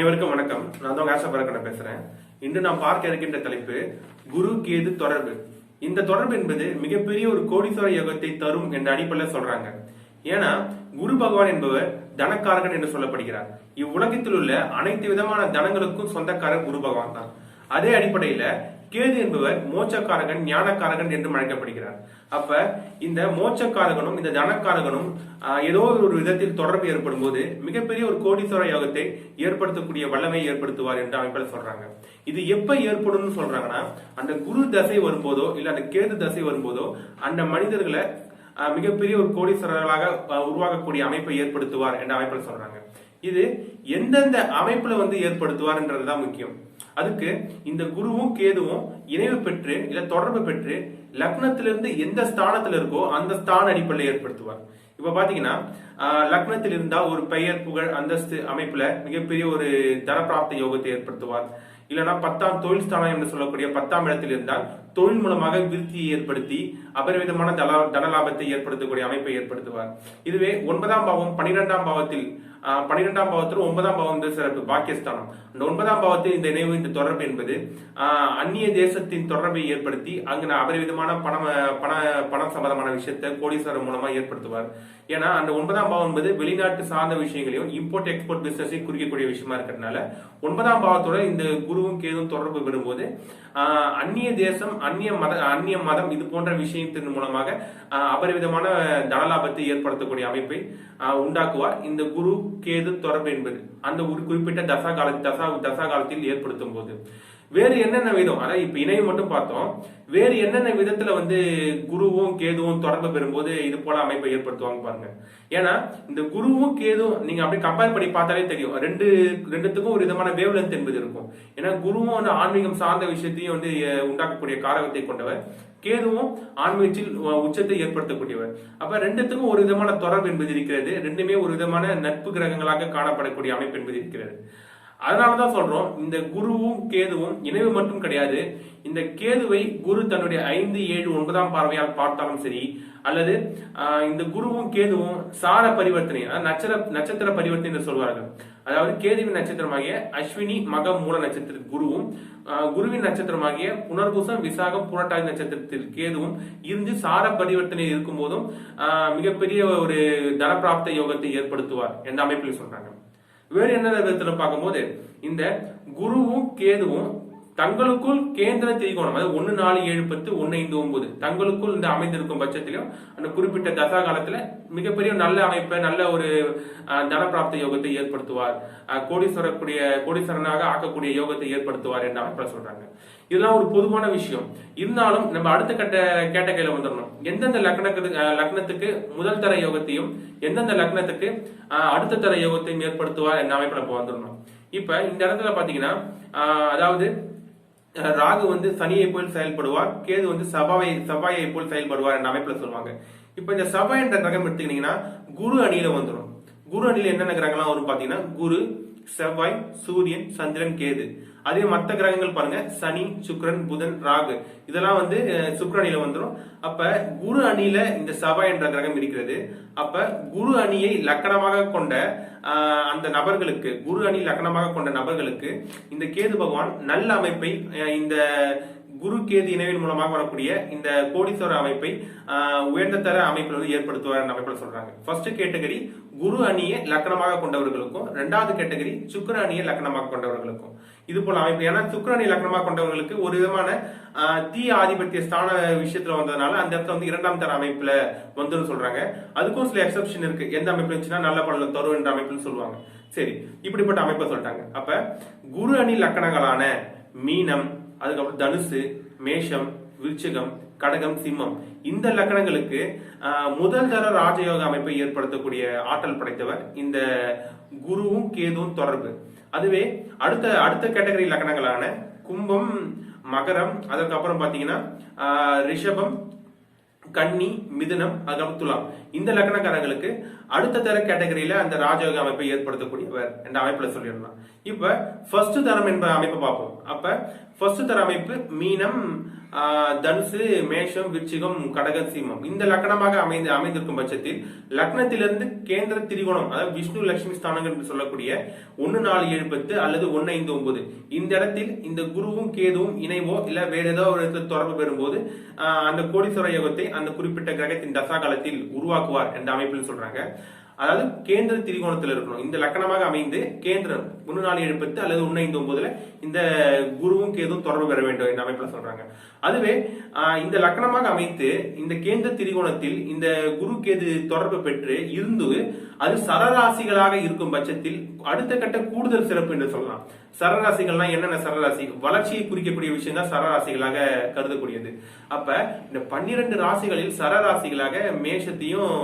அனைவருக்கும் வணக்கம். நான் தான் ஆசா பேசுறேன். இன்று நாம் பார்க்க இருக்கின்ற தலைப்பு குரு கேது தொடர்பு. இந்த தொடர்பு என்பது மிகப்பெரிய ஒரு கோடீஸ்வர யோகத்தை தரும் என்ற அடிப்படையில் சொல்றாங்க. ஏன்னா குரு பகவான் என்பவர் தனக்காரகன் என்று சொல்லப்படுகிறார். இவ்வுலகத்தில் உள்ள அனைத்து விதமான தனங்களுக்கும் சொந்தக்காரர் குரு பகவான் தான். அதே அடிப்படையில கேது என்பவர் மோச்சக்காரகன் ஞானக்காரகன் என்று அழைக்கப்படுகிறார். அப்ப இந்த மோட்சக்காரகனும் இந்த தனக்காரகனும் ஏதோ ஒரு விதத்தில் தொடர்பு ஏற்படும் போது மிகப்பெரிய ஒரு கோடீஸ்வர யோகத்தை ஏற்படுத்தக்கூடிய வல்லமை ஏற்படுத்துவார் என்று அமைப்பில் சொல்றாங்க. இது எப்ப ஏற்படும்னு சொல்றாங்கன்னா அந்த குரு தசை வரும்போதோ இல்ல அந்த கேது தசை வரும்போதோ அந்த மனிதர்களை மிகப்பெரிய ஒரு கோடீஸ்வரர்களாக உருவாக்கக்கூடிய உருவாகக்கூடிய அமைப்பை ஏற்படுத்துவார் என்ற அமைப்பில் சொல்றாங்க. இது எந்தெந்த அமைப்புல வந்து ஏற்படுத்துவார் என்றதுதான் முக்கியம். அதுக்கு இந்த குருவும் கேதுவும் இணைவு பெற்று இல்ல தொடர்பு பெற்று லக்னத்திலிருந்து எந்த ஸ்தானத்துல இருக்கோ அந்த ஸ்தான அடிப்படையில் ஏற்படுத்துவார். இப்ப பாத்தீங்கன்னா லக்னத்தில் இருந்தா ஒரு பெயர் புகழ் அந்தஸ்து அமைப்புல மிகப்பெரிய ஒரு தனப்பிராப்த யோகத்தை ஏற்படுத்துவார். இல்லைன்னா பத்தாம் தொழில் ஸ்தானம் என்று சொல்லக்கூடிய பத்தாம் இடத்தில் இருந்தால் தொழில் மூலமாக விருத்தியை ஏற்படுத்தி அபரிவிதமான தன தனலாபத்தை ஏற்படுத்தக்கூடிய அமைப்பை ஏற்படுத்துவார். இதுவே ஒன்பதாம் பாவம் பனிரெண்டாம் பாவத்தில் ஆஹ், பாவத்திலும் ஒன்பதாம் பாவம் சிறப்பு பாக்கியஸ்தானம். அந்த ஒன்பதாம் பாவத்தில் இந்த இணைவு இந்த தொடர்பு என்பது ஆஹ், அந்நிய தேசத்தின் தொடர்பை ஏற்படுத்தி அங்கு அபரிவிதமான பணம் பண பணம் சம்பந்தமான விஷயத்தை கோடீஸ்வரர் மூலமா ஏற்படுத்துவார். ஏன்னா அந்த ஒன்பதாம் பாவம் என்பது வெளிநாட்டு சார்ந்த விஷயங்களையும் இம்போர்ட் எக்ஸ்போர்ட் பிசினஸையும் குறிக்கக்கூடிய விஷயமா இருக்கிறதுனால ஒன்பதாம் பாவத்தோட இந்த குருவும் கேதும் தொடர்பு பெறும்போது அந்நிய தேசம் அந்நிய மத அந்நிய மதம் இது போன்ற விஷயத்தின் மூலமாக அபரிவிதமான தனலாபத்தை ஏற்படுத்தக்கூடிய அமைப்பை உண்டாக்குவார். இந்த குரு கேது தொடர்பு என்பது அந்த ஒரு குறிப்பிட்ட தசா கால தசா தசா காலத்தில் ஏற்படுத்தும் போது வேறு என்னென்ன விதம்? அதாவது இப்ப இணையம் மட்டும் பார்த்தோம். வேறு என்னென்ன விதத்துல வந்து குருவும் கேதுவும் தொடர்பு பெறும்போது இது போல அமைப்பை ஏற்படுத்துவாங்க பாருங்க. ஏன்னா இந்த குருவும் கேதுவும் நீங்க அப்படியே கம்பேர் பண்ணி பார்த்தாலே தெரியும். ரெண்டு ரெண்டுத்துக்கும் ஒரு விதமான வேவ்லென்த் என்பது இருக்கும். ஏன்னா குருவும் வந்து ஆன்மீகம் சார்ந்த விஷயத்தையும் வந்து உண்டாக்கக்கூடிய காரகத்தை கொண்டவர். கேதுவும் ஆன்மீகத்தில் உச்சத்தை ஏற்படுத்தக்கூடியவர். அப்ப ரெண்டுத்துக்கும் ஒரு விதமான தொடர்பு என்பது இருக்கிறது. ரெண்டுமே ஒரு விதமான நட்பு கிரகங்களாக காணப்படக்கூடிய அமைப்பு என்பது இருக்கிறது. அதனாலதான் சொல்றோம் இந்த குருவும் கேதுவும் இணைவு மட்டும் கிடையாது. இந்த கேதுவை குரு தன்னுடைய ஐந்து ஏழு ஒன்பதாம் பார்வையால் பார்த்தாலும் சரி அல்லது இந்த குருவும் கேதுவும் சார பரிவர்த்தனை அதாவது நட்சத்திர நட்சத்திர பரிவர்த்தனை என்று சொல்வார்கள். அதாவது கேதுவின் நட்சத்திரமாகிய அஸ்வினி மக மூல நட்சத்திர குருவும் குருவின் நட்சத்திரமாகிய புனர்பூசம் விசாகம் புரட்டாதி நட்சத்திரத்தில் கேதுவும் இருந்து சார பரிவர்த்தனை இருக்கும் போதும் மிகப்பெரிய ஒரு தனப்பிராப்த யோகத்தை ஏற்படுத்துவார் என்ற அமைப்பில் சொல்றாங்க. வேறு என்ன விதத்துல பார்க்கும்போது இந்த குருவும் கேதுவும் தங்களுக்குள் கேந்திர திரிகோணம் அதாவது ஒன்று நாலு ஏழு பத்து ஒன்று ஐந்து ஒன்பது தங்களுக்குள் இந்த அமைந்திருக்கும் பட்சத்திலும் அந்த குறிப்பிட்ட தசா காலத்தில் மிகப்பெரிய நல்ல அமைப்பை நல்ல ஒரு தனப்பிராப்த யோகத்தை ஏற்படுத்துவார். கோடீஸ்வரக்கூடிய கோடீஸ்வரனாக ஆக்கக்கூடிய யோகத்தை ஏற்படுத்துவார் என்ற அமைப்பில் சொல்றாங்க. இதெல்லாம் ஒரு பொதுவான விஷயம். இருந்தாலும் நம்ம அடுத்த கட்ட கேட்டகையில வந்துடணும். எந்தெந்த லக்னத்துக்கு லக்னத்துக்கு முதல் தர யோகத்தையும் எந்தெந்த லக்னத்துக்கு அடுத்த தர யோகத்தையும் ஏற்படுத்துவார் என்ற அமைப்பில் இப்போ வந்துடணும். இப்ப இந்த இடத்துல பாத்தீங்கன்னா அதாவது ராகு வந்து சனியை போல் செயல்படுவார் கேது வந்து சபாவை செவ்வாயை போல் செயல்படுவார் என்ற அமைப்புல சொல்லுவாங்க. இப்ப இந்த செவ்வாய் என்ற கிரகம் எடுத்துக்கிட்டீங்கன்னா குரு அணியில வந்துடும் குரு அணியில என்னென்ன கிரகம்லாம் வரும் பாத்தீங்கன்னா குரு செவ்வாய் சூரியன் சந்திரன் கேது. அதே மற்ற கிரகங்கள் பாருங்க சனி சுக்ரன் புதன் ராகு. இதெல்லாம் வந்து சுக்ர அணியில வந்துடும் அப்ப குரு அணியில இந்த செவ்வாய் என்ற கிரகம் இருக்கிறது. அப்ப குரு அணியை லக்கணமாக கொண்ட அந்த நபர்களுக்கு குரு அணி லக்கணமாக கொண்ட நபர்களுக்கு இந்த கேது பகவான் நல்ல அமைப்பை இந்த குரு கேது இணைவின் மூலமாக வரக்கூடிய இந்த கோடீஸ்வர அமைப்பை உயர்ந்த தர அமைப்பில் வந்து ஏற்படுத்துவார் அமைப்பில் சொல்றாங்க. ஃபர்ஸ்ட் கேட்டகரி குரு அணியை லக்கணமாக கொண்டவர்களுக்கும் ரெண்டாவது கேட்டகரி சுக்கிர அணியை லக்கணமாக கொண்டவர்களுக்கும். இது போல அமைப்பு. ஏன்னா சுக்கரன் இலக்கணமாக லக்கணமாக கொண்டவர்களுக்கு ஒரு விதமான தீ ஆதிபத்திய ஸ்தான விஷயத்துல வந்ததுனால அந்த இடத்துல வந்து இரண்டாம் தர அமைப்புல வந்துன்னு சொல்றாங்க. அதுக்கும் சில எக்ஸப்ஷன் இருக்கு. எந்த அமைப்பு இருந்துச்சுன்னா நல்ல பலன் தரும் என்ற அமைப்புன்னு சொல்லுவாங்க. சரி இப்படிப்பட்ட அமைப்பை சொல்லிட்டாங்க. அப்ப குரு அணி லக்கணங்களான மீனம் அதுக்கப்புறம் தனுசு மேஷம் விருச்சகம் கடகம் சிம்மம். இந்த லக்கணங்களுக்கு முதல் தர ராஜயோக அமைப்பை ஏற்படுத்தக்கூடிய ஆற்றல் படைத்தவர் இந்த குருவும் கேதுவும் தொடர்பு. அதுவே அடுத்த அடுத்த கேட்டகரி லக்னங்களான கும்பம் மகரம் அதுக்கப்புறம் பாத்தீங்கன்னா ரிஷபம் கன்னி மிதுனம் அகம் துலாம். இந்த லக்னக்காரங்களுக்கு அடுத்த தர கேட்டகரியில அந்த ராஜயோக அமைப்பை ஏற்படுத்தக்கூடியவர் என்ற அமைப்புல சொல்லிடலாம் இப்ப ஃபர்ஸ்ட் தரம் என்ற அமைப்பை பார்ப்போம். அப்ப ஃபர்ஸ்ட் தர அமைப்பு மீனம் தனுசு மேஷம் விருச்சிகம் கடகம் சீமம் இந்த லக்னமாக அமைந்து அமைந்திருக்கும் பட்சத்தில் லக்னத்திலிருந்து கேந்திர திரிகோணம் அதாவது விஷ்ணு லட்சுமி ஸ்தானங்கள் என்று சொல்லக்கூடிய ஒன்னு நாலு ஏழு பத்து அல்லது ஒன்னு ஐந்து ஒன்பது இந்த இடத்தில் இந்த குருவும் கேதுவும் இணைவோ இல்ல வேற ஏதோ ஒரு இடத்துல தொடர்பு பெறும்போது அந்த கோடீஸ்வர யோகத்தை அந்த குறிப்பிட்ட கிரகத்தின் தசாகாலத்தில் உருவாக்குவார் என்ற அமைப்பில் சொல்றாங்க. அதாவது கேந்திர திரிகோணத்தில் இருக்கணும். இந்த லக்கணமாக அமைந்து கேந்திரம் ஒன்னு நாலு ஏழு பத்து அல்லது ஒன்னு ஐந்து ஒன்பதுல இந்த குருவும் கேதுவும் தொடர்பு பெற வேண்டும் என்ற அமைப்புல சொல்றாங்க. அதுவே இந்த லக்கணமாக அமைத்து இந்த கேந்திர திரிகோணத்தில் இந்த குரு கேது தொடர்பு பெற்று இருந்து அது சரராசிகளாக இருக்கும் பட்சத்தில் அடுத்த கட்ட கூடுதல் சிறப்பு என்று சொல்லலாம். சரராசிகள்னா என்னென்ன சரராசி? வளர்ச்சியை குறிக்கக்கூடிய விஷயம் தான் சரராசிகளாக கருதக்கூடியது. அப்ப இந்த பன்னிரண்டு ராசிகளில் சரராசிகளாக மேஷத்தையும்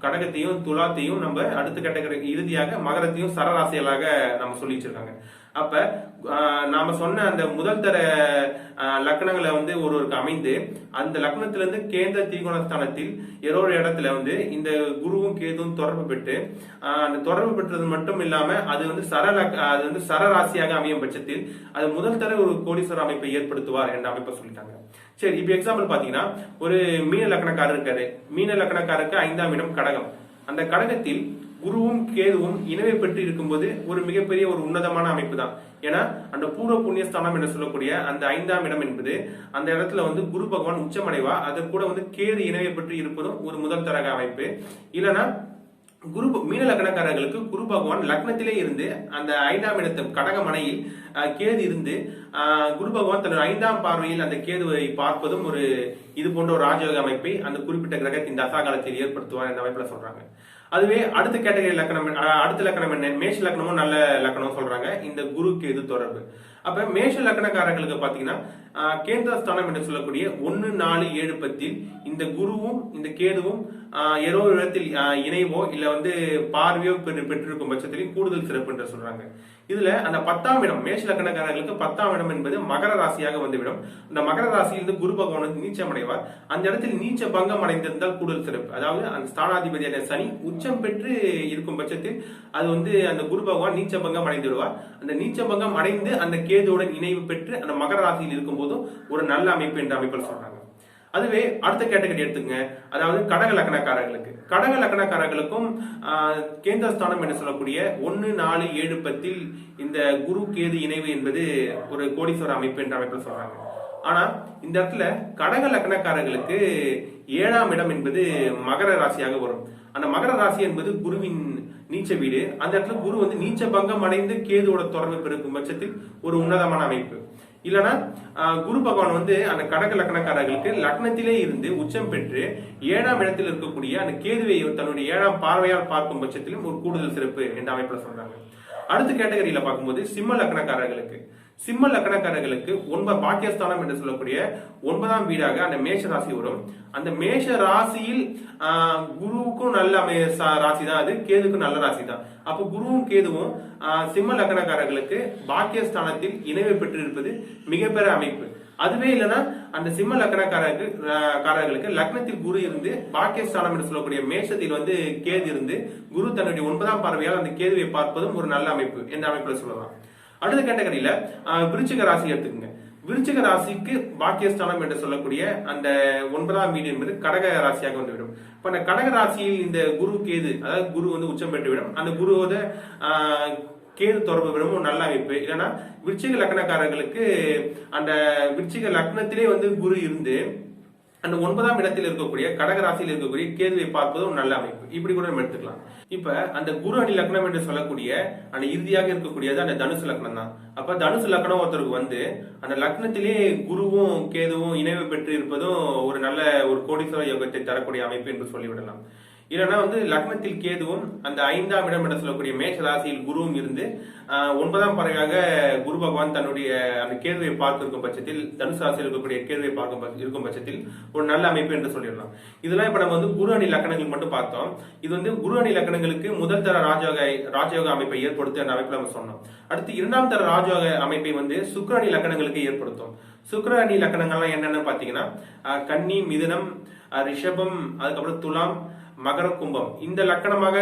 கடகத்தையும் துலாத்தையும் நம்ம அடுத்த கட்ட இறுதியாக மகரத்தையும் சரராசிகளாக நம்ம சொல்லி வச்சிருக்காங்க அப்ப நாம சொன்ன அந்த முதல் தர லக்னங்களை வந்து ஒருவருக்கு அமைந்து அந்த லக்னத்திலிருந்து கேந்திர திரிகோணஸ்தானத்தில் ஏதோ ஒரு இடத்துல வந்து இந்த குருவும் கேதுவும் தொடர்பு பெற்று அந்த தொடர்பு பெற்றது மட்டும் இல்லாம அது வந்து சர லக்- அது வந்து சரராசியாக அமையும் பட்சத்தில் அது முதல் தர ஒரு கோடீஸ்வர அமைப்பை ஏற்படுத்துவார் என்ற அமைப்பை சொல்லிட்டாங்க. சரி இப்ப எக்ஸாம்பிள் பாத்தீங்கன்னா ஒரு மீன லக்னக்காரர் இருக்காரு. மீன லக்னக்காரருக்கு ஐந்தாம் இடம் கடகம். அந்த கடகத்தில் குருவும் கேதுவும் இணைவை பெற்று இருக்கும்போது ஒரு மிகப்பெரிய ஒரு உன்னதமான அமைப்பு தான் ஏன்னா அந்த பூர்வ புண்ணியஸ்தானம் என்று சொல்லக்கூடிய அந்த ஐந்தாம் இடம் என்பது அந்த இடத்துல வந்து குரு பகவான் உச்சமடைவா அது கூட வந்து கேது இணைவை பெற்று இருப்பதும் ஒரு முதல் தரக அமைப்பு. இல்லைன்னா குரு மீன லக்னக்காரர்களுக்கு குரு பகவான் லக்னத்திலே இருந்து அந்த ஐந்தாம் இடத்து கடக மனையில் கேது இருந்து குரு பகவான் தன்னுடைய ஐந்தாம் பார்வையில் அந்த கேதுவை பார்ப்பதும் ஒரு இது போன்ற ஒரு ராஜயோக அமைப்பை அந்த குறிப்பிட்ட கிரகத்தின் தசாகாலத்தில் ஏற்படுத்துவார் என்ற அமைப்பில் சொல்றாங்க. அதுவே அடுத்த கேட்டகரி லக்கணம் அடுத்த லக்கணம் என்ன? மேஷ லக்கணமும் நல்ல லக்கணம் சொல்றாங்க. இந்த குரு கேது தொடர்பு. அப்ப மேஷ லக்கணக்காரர்களுக்கு பாத்தீங்கன்னா கேந்திரஸ்தானம் கேந்திர ஸ்தானம் என்று சொல்லக்கூடிய ஒன்னு நாலு ஏழு பத்தில் இந்த குருவும் இந்த கேதுவும் ஏதோ ஒரு இடத்தில் இணைவோ இல்ல வந்து பார்வையோ பெற்று பெற்றிருக்கும் பட்சத்திலையும் கூடுதல் சிறப்பு என்று சொல்றாங்க. இதுல அந்த பத்தாம் இடம் மேஷ லக்னக்காரர்களுக்கு பத்தாம் இடம் என்பது மகர ராசியாக வந்துவிடும். அந்த மகர ராசியிலிருந்து குரு பகவான் நீச்சம் அடைவார் அந்த இடத்தில் நீச்ச பங்கம் அடைந்திருந்தால் கூடுதல் சிறப்பு. அதாவது அந்த ஸ்தானாதிபதியான சனி உச்சம் பெற்று இருக்கும் பட்சத்தில் அது வந்து அந்த குரு பகவான் நீச்ச பங்கம் அடைந்து விடுவார் அந்த நீச்ச பங்கம் அடைந்து அந்த கேதுவுடன் இணைவு பெற்று அந்த மகர ராசியில் இருக்கும்போதும் ஒரு நல்ல அமைப்பு என்ற அமைப்பில் சொல்றாங்க. அதுவே அடுத்த கேட்டகரி எடுத்துங்க அதாவது கடக லக்கணக்காரர்களுக்கு. கடக லக்கணக்காரர்களுக்கும் கேந்திரஸ்தானம் என்று சொல்லக்கூடிய ஒன்று நாலு ஏழு பத்தில் இந்த குரு கேது இணைவு என்பது ஒரு கோடீஸ்வர அமைப்பு என்ற அமைப்பில் சொல்றாங்க. ஆனா இந்த இடத்துல கடக லக்கணக்காரர்களுக்கு ஏழாம் இடம் என்பது மகர ராசியாக வரும். அந்த மகர ராசி என்பது குருவின் நீச்ச வீடு. அந்த இடத்துல குரு வந்து நீச்ச பங்கம் அடைந்து கேதுவோட தொடர்பு பெருக்கும் பட்சத்தில் ஒரு உன்னதமான அமைப்பு. இல்லைன்னா குரு பகவான் வந்து அந்த கடக லக்னக்காரர்களுக்கு லக்னத்திலே இருந்து உச்சம் பெற்று ஏழாம் இடத்தில் இருக்கக்கூடிய அந்த கேதுவை தன்னுடைய ஏழாம் பார்வையால் பார்க்கும் பட்சத்திலும் ஒரு கூடுதல் சிறப்பு என்ற அமைப்பில் சொல்றாங்க. அடுத்த கேட்டகரியில பார்க்கும்போது சிம்ம லக்னக்காரர்களுக்கு சிம்ம லக்னக்காரர்களுக்கு ஒன்பது பாக்கியஸ்தானம் என்று சொல்லக்கூடிய ஒன்பதாம் வீடாக அந்த மேஷ ராசி வரும். அந்த மேஷ ராசியில் குருவுக்கும் நல்ல அமை- சா- ராசி தான் அது கேதுக்கும் நல்ல ராசி தான் அப்போ குருவும் கேதுவும் சிம்ம லக்னக்காரர்களுக்கு பாக்கியஸ்தானத்தில் இணைவு பெற்றிருப்பது மிகப்பெரிய அமைப்பு. அதுவே இல்லைன்னா அந்த சிம்ம லக்னக்காரருக்கு காரர்களுக்கு லக்னத்தில் குரு இருந்து பாக்கியஸ்தானம் என்று சொல்லக்கூடிய மேஷத்தில் வந்து கேது இருந்து குரு தன்னுடைய ஒன்பதாம் பார்வையால் அந்த கேதுவை பார்ப்பதும் ஒரு நல்ல அமைப்பு. என்ற அமைப்புல சொல்லலாம்? அடுத்த கேட்டகரியில விருச்சிக ராசி எடுத்துக்கோங்க. விருச்சிக ராசிக்கு பாக்கியஸ்தானம் என்று சொல்லக்கூடிய அந்த ஒன்பதாம் வீடு என்பது கடக ராசியாக வந்துவிடும். இப்ப அந்த கடக ராசியில் இந்த குரு கேது அதாவது குரு வந்து உச்சம் பெற்றுவிடும். அந்த குருவோட கேது தொடர்பு விடும் ஒரு நல்ல அமைப்பு. இல்லைன்னா விருச்சிக லக்னக்காரர்களுக்கு அந்த விருச்சிக லக்னத்திலே வந்து குரு இருந்து அந்த ஒன்பதாம் இடத்தில் இருக்கக்கூடிய கடகராசியில் இருக்கக்கூடிய கேதுவை பார்ப்பது ஒரு நல்ல அமைப்பு. இப்படி கூட நம்ம எடுத்துக்கலாம். இப்ப அந்த குரு அணி லக்னம் என்று சொல்லக்கூடிய அந்த இறுதியாக இருக்கக்கூடியது அந்த தனுசு லக்னம் தான். அப்ப தனுசு லக்னம் ஒருத்தருக்கு வந்து அந்த லக்னத்திலே குருவும் கேதுவும் இணைவு பெற்று இருப்பதும் ஒரு நல்ல ஒரு கோடீஸ்வர யோகத்தை தரக்கூடிய அமைப்பு என்று சொல்லிவிடலாம். இல்லைன்னா வந்து லக்னத்தில் கேதுவும் அந்த ஐந்தாம் இடம் என சொல்லக்கூடிய மேஷ ராசியில் குருவும் இருந்து ஒன்பதாம் பறவையாக குரு பகவான் தன்னுடைய அந்த கேதுவை பார்த்திருக்கும் பட்சத்தில் தனுசு ராசியில் இருக்கக்கூடிய கேதுவை பார்க்கும் இருக்கும் பட்சத்தில் ஒரு நல்ல அமைப்பு என்று சொல்லிடலாம். இதெல்லாம் இப்ப நம்ம வந்து குரு அணி லக்கணங்கள் மட்டும் பார்த்தோம். இது வந்து குரு அணி லக்கணங்களுக்கு முதல் தர ராஜயோக ராஜயோக அமைப்பை ஏற்படுத்தி அந்த அமைப்பில் நம்ம சொன்னோம். அடுத்து இரண்டாம் தர ராஜயோக அமைப்பை வந்து சுக்கிர அணி லக்கணங்களுக்கு ஏற்படுத்தும். சுக்கிர அணி லக்கணங்கள்லாம் என்னென்னு பார்த்தீங்கன்னா கன்னி மிதுனம் ரிஷபம் அதுக்கப்புறம் துலாம் மகர கும்பம் இந்த லக்கணமாக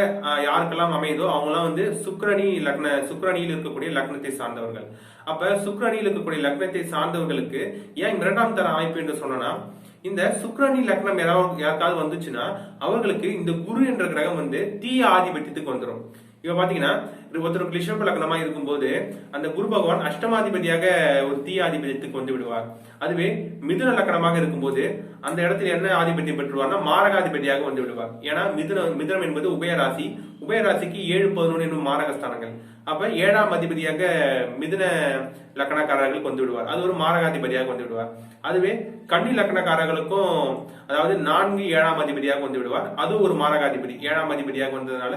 யாருக்கெல்லாம் அமையுதோ அவங்கெல்லாம் வந்து சுக்கரணி லக்ன சுக்கரணியில் இருக்கக்கூடிய லக்னத்தை சார்ந்தவர்கள். அப்ப சுக்கரணியில் இருக்கக்கூடிய லக்னத்தை சார்ந்தவர்களுக்கு ஏன் இரண்டாம் தர அமைப்பு என்று சொன்னோம்னா இந்த சுக்கரணி லக்னம் யாராவது யாருக்காவது வந்துச்சுன்னா அவர்களுக்கு இந்த குரு என்ற கிரகம் வந்து தீய ஆதிபத்தியத்துக்கு வந்துடும் இப்ப பாத்தீங்கன்னா ஒருத்தர் ஒருத்தருக்கு ரிஷப லக்னமா இருக்கும்போது அந்த குரு பகவான் அஷ்டமாதிபதியாக ஒரு தீய ஆதிபத்தியத்துக்கு வந்து விடுவார். அதுவே மிதுன லக்கணமாக இருக்கும்போது அந்த இடத்துல என்ன ஆதிபத்தியம் பெற்றுவார்னா மாரகாதிபதியாக வந்து விடுவார். ஏன்னா மிதுன மிதுனம் என்பது உபயராசி. உபயராசிக்கு ஏழு பதினொன்று என்னும் மாரகஸ்தானங்கள். அப்ப ஏழாம் அதிபதியாக மிதுன லக்கணக்காரர்களுக்கு வந்து விடுவார். அது ஒரு மாரகாதிபதியாக வந்து விடுவார். அதுவே கன்னி லக்கணக்காரர்களுக்கும் அதாவது நான்கு ஏழாம் அதிபதியாக வந்து விடுவார். அது ஒரு மாரகாதிபதி. ஏழாம் அதிபதியாக வந்ததுனால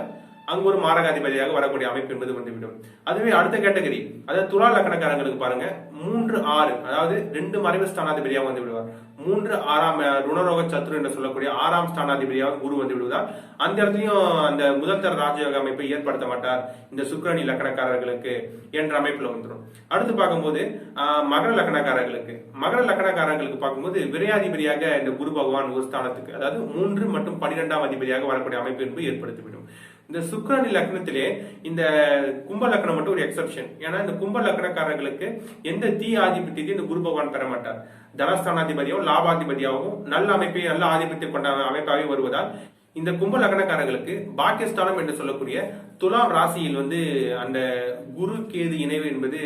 அங்கு ஒரு மாரகாதிபதியாக வரக்கூடிய அமைப்பு என்பது வந்துவிடும். அதுவே அடுத்த கேட்டகரி. அதாவது துலா லக்கணக்காரங்களுக்கு பாருங்க. மூன்று ஆறு அதாவது ரெண்டு மறைவு ஸ்தானாதிபதியாக வந்து விடுவார். மூன்று ஆறாம் ருணரோக சத்துரு என்று சொல்லக்கூடிய ஆறாம் ஸ்தானாதிபதியாக குரு வந்து விடுவதால் அந்த இடத்துலையும் அந்த முதல் தர ராஜயோக அமைப்பை ஏற்படுத்த மாட்டார் இந்த சுக்கிரணி லக்கணக்காரர்களுக்கு என்ற அமைப்புல வந்துடும் அடுத்து பார்க்கும்போது மகர லக்கணக்காரர்களுக்கு. மகர லக்கணக்காரர்களுக்கு பார்க்கும்போது விரையாதிபதியாக இந்த குரு பகவான் ஒரு ஸ்தானத்துக்கு அதாவது மூன்று மற்றும் பன்னிரெண்டாம் அதிபதியாக வரக்கூடிய அமைப்பு என்பது ஏற்படுத்தி இந்த சுக்கிரணி லக்னத்திலே இந்த கும்ப லக்னம் மட்டும் ஒரு எக்ஸப்ஷன் ஏன்னா இந்த கும்ப லக்னக்காரர்களுக்கு எந்த தீ ஆதிபத்தியத்தையும் இந்த குரு பகவான் பெற மாட்டார் தனஸ்தானாதிபதியாகவும் லாபாதிபதியாகவும் நல்ல அமைப்பை நல்ல ஆதிபத்தியம் கொண்ட அமைப்பாகவே வருவதால் இந்த கும்ப லக்னக்காரர்களுக்கு பாக்கியஸ்தானம் என்று சொல்லக்கூடிய துலாம் ராசியில் வந்து அந்த குரு கேது இணைவு என்பது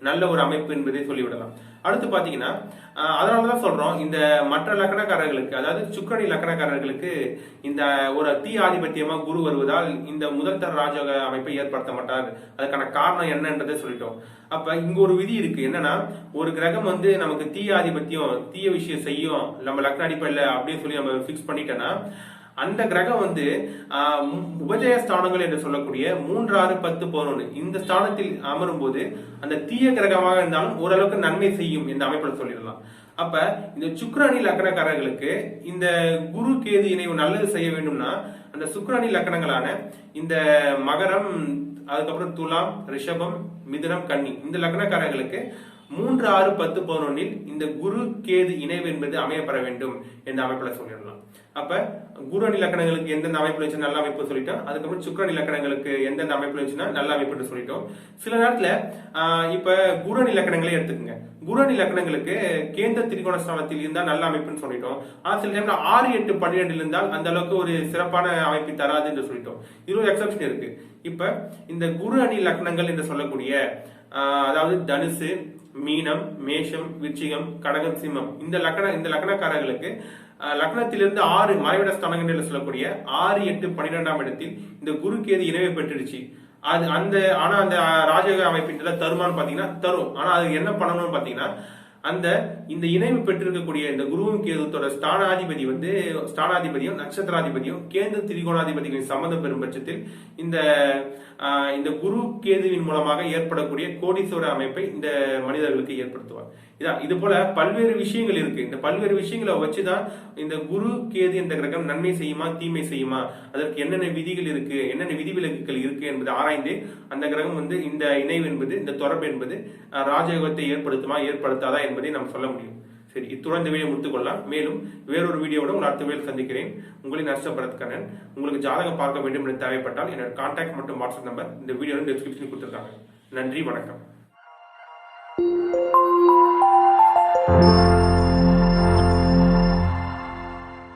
நல்ல ஒரு அமைப்பு என்பதை சொல்லிவிடலாம். அடுத்து பார்த்தீங்கன்னா ஆஹ், அதனாலதான் சொல்றோம் இந்த மற்ற லக்கணக்காரர்களுக்கு அதாவது சுக்கரணி லக்கணக்காரர்களுக்கு இந்த ஒரு தீ ஆதிபத்தியமா குரு வருவதால் இந்த முதல்தர தர அமைப்பை ஏற்படுத்த மாட்டார். அதுக்கான காரணம் என்னன்றதை சொல்லிட்டோம். அப்ப இங்க ஒரு விதி இருக்கு. என்னன்னா ஒரு கிரகம் வந்து நமக்கு தீ ஆதிபத்தியம் தீய விஷயம் செய்யும் நம்ம லக்ன அடிப்படையில் அப்படின்னு சொல்லி நம்ம ஃபிக்ஸ் பண்ணிட்டோம்னா அந்த கிரகம் வந்து உபஜய ஸ்தானங்கள் என்று சொல்லக்கூடிய மூன்று ஆறு பத்து பதினொன்று இந்த ஸ்தானத்தில் அமரும் போது அந்த தீய கிரகமாக இருந்தாலும் ஓரளவுக்கு நன்மை செய்யும் இந்த அமைப்பில் சொல்லிடலாம். அப்ப இந்த சுக்ராணி லக்கணக்காரர்களுக்கு இந்த குரு கேது இணைவு நல்லது செய்ய வேண்டும்னா அந்த சுக்ராணி லக்கணங்களான இந்த மகரம் அதுக்கப்புறம் துலாம் ரிஷபம் மிதுனம் கன்னி. இந்த லக்னக்காரர்களுக்கு மூன்று ஆறு பத்து பதினொன்னில் இந்த குரு கேது இணைவு என்பது அமையப்பெற வேண்டும் என்ற அமைப்பில் சொல்லிடலாம். அப்ப குரு அணி லக்கணங்களுக்கு எந்தெந்த அமைப்பு இருந்துச்சு நல்ல அமைப்பு சொல்லிட்டோம். அதுக்கப்புறம் சுக்கிர இலக்கணங்களுக்கு லக்கணங்களுக்கு எந்தெந்த அமைப்பு இருந்துச்சுன்னா நல்ல அமைப்பு சொல்லிட்டோம். சில நேரத்துல இப்ப குரு அணி எடுத்துக்கோங்க. குரு அணி கேந்திர திரிகோண ஸ்தானத்தில் இருந்தால் நல்ல அமைப்புன்னு சொல்லிட்டோம். ஆனா சில டைம்ல ஆறு எட்டு பன்னிரெண்டு இருந்தால் அந்த அளவுக்கு ஒரு சிறப்பான அமைப்பு தராது என்று சொல்லிட்டோம். இது ஒரு எக்ஸப்ஷன் இருக்கு. இப்ப இந்த குரு அணி லக்னங்கள் என்று சொல்லக்கூடிய அதாவது தனுசு மீனம் மேஷம் விருச்சிகம் கடகம் சிம்மம் இந்த லக்கண இந்த லக்னக்காரர்களுக்கு லக்னத்திலிருந்து ஆறு மறைவிட ஸ்தானங்கள் என்று சொல்லக்கூடிய ஆறு எட்டு பன்னிரெண்டாம் இடத்தில் இந்த குரு கேது இணைவை பெற்றுடுச்சு. அது அந்த ஆனா அந்த ராஜயோக அமைப்பின் தருமான்னு பாத்தீங்கன்னா தரும். ஆனா அது என்ன பண்ணணும்னு பாத்தீங்கன்னா அந்த இந்த இணைவு பெற்றிருக்கக்கூடிய இந்த குருவும் கேதுத்தோட ஸ்தானாதிபதி வந்து ஸ்தானாதிபதியும் நட்சத்திராதிபதியும் கேந்திர திரிகோணாதிபதிகளின் சம்மந்தம் பெறும் பட்சத்தில் இந்த இந்த குரு கேதுவின் மூலமாக ஏற்படக்கூடிய கோடீஸ்வர அமைப்பை இந்த மனிதர்களுக்கு ஏற்படுத்துவார். இதான் இது போல பல்வேறு விஷயங்கள் இருக்கு. இந்த பல்வேறு விஷயங்களை வச்சுதான் இந்த குரு கேது என்ற கிரகம் நன்மை செய்யுமா தீமை செய்யுமா அதற்கு என்னென்ன விதிகள் இருக்கு என்னென்ன விதிவிலக்குகள் இருக்கு என்பதை ஆராய்ந்து அந்த கிரகம் வந்து இந்த இணைவு என்பது இந்த தொடர்பு என்பது ராஜயோகத்தை ஏற்படுத்துமா ஏற்படுத்தாதா என்பதை நாம் சொல்ல முடியும். சரி இத்துடன் இந்த வீடியோ முடித்துக்கொள்ளலாம் மேலும் வேறொரு வீடியோவோட உங்கள் அடுத்த வீடியோ சந்திக்கிறேன். உங்களின் நஷ்டப்பரத்கரன் உங்களுக்கு ஜாதகம் பார்க்க வேண்டும் என்று தேவைப்பட்டால் என்னோட கான்டாக்ட் மற்றும் வாட்ஸ்அப் நம்பர் இந்த வீடியோ டிஸ்கிரிப்ஷன் கொடுத்துருக்காங்க. நன்றி வணக்கம்.